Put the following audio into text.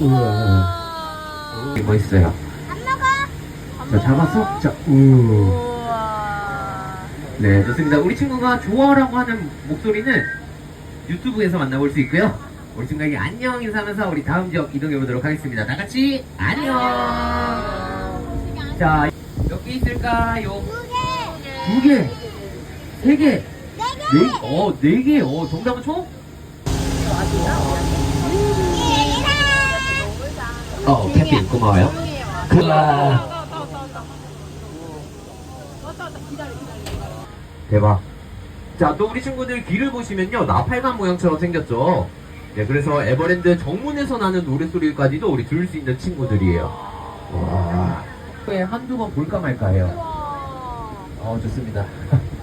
우와. 멋있어요. 안 먹어. 자, 잡았어? 자, 우. 우와. 네, 좋습니다. 우리 친구가 좋아라고 하는 목소리는 유튜브에서 만나볼 수 있고요. 우리 친구에게 안녕 인사하면서 우리 다음 지역 이동해 보도록 하겠습니다. 다 같이 안녕. 자, 몇 개 있을까요? 두 개. 두 개, 세 개, 네 개. 네, 어, 네 개. 어, 정답은 총? 어, 캠핑 고마워요. 우와. 대박. 자, 또 우리 친구들 귀를 보시면요, 나팔관 모양처럼 생겼죠? 네, 그래서 에버랜드 정문에서 나는 노래소리까지도 우리 들을 수 있는 친구들이에요. 와. 한두 번 볼까 말까 해요. 어, 좋습니다.